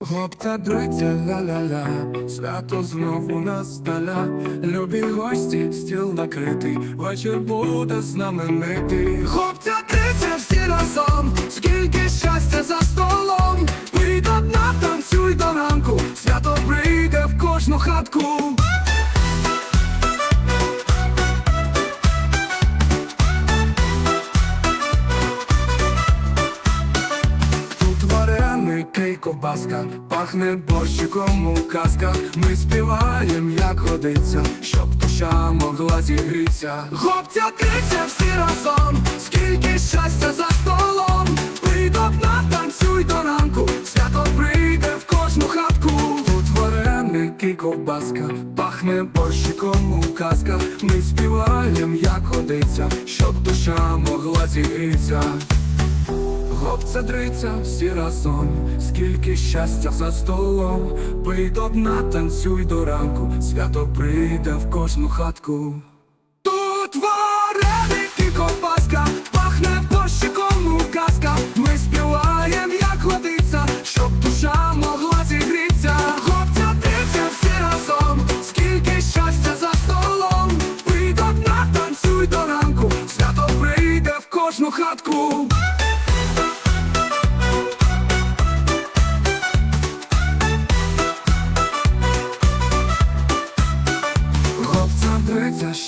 Хлопця дриця ля-ля-ля, свято знову насталя, любі гості, стіл накритий, вечір буде знаменитий. Хлопця дриця всі разом, скільки щастя за столом, Пий на танцюй до ранку, свято прийде в кожну хатку. Ковбаска, пахне борщиком у казках. Ми співаєм, як годиться, щоб душа могла зігрітися. Хлопця триця всі разом, скільки щастя за столом. Пий до дна, танцюй до ранку, свято прийде в кожну хатку. Тут вареники й ковбаска, пахне борщиком у казках. Ми співаєм, як годиться, щоб душа могла зігрітися. Хлопця дриця всі разом, скільки щастя за столом, пий до дна, танцюй до ранку, свято прийде в кожну хатку.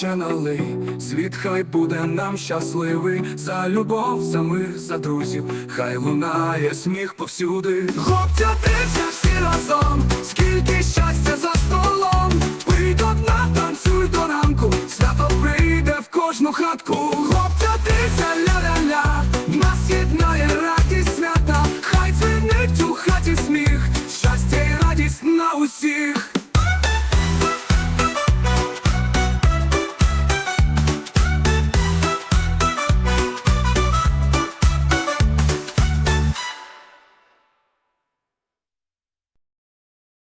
Ще налий, світ хай буде нам щасливий, за любов, за мир, за друзів, хай лунає сміх повсюди. Хлопця триця всі разом, скільки щастя за столом, пий до дна, танцюй до ранку, свято прийде в кожну хатку.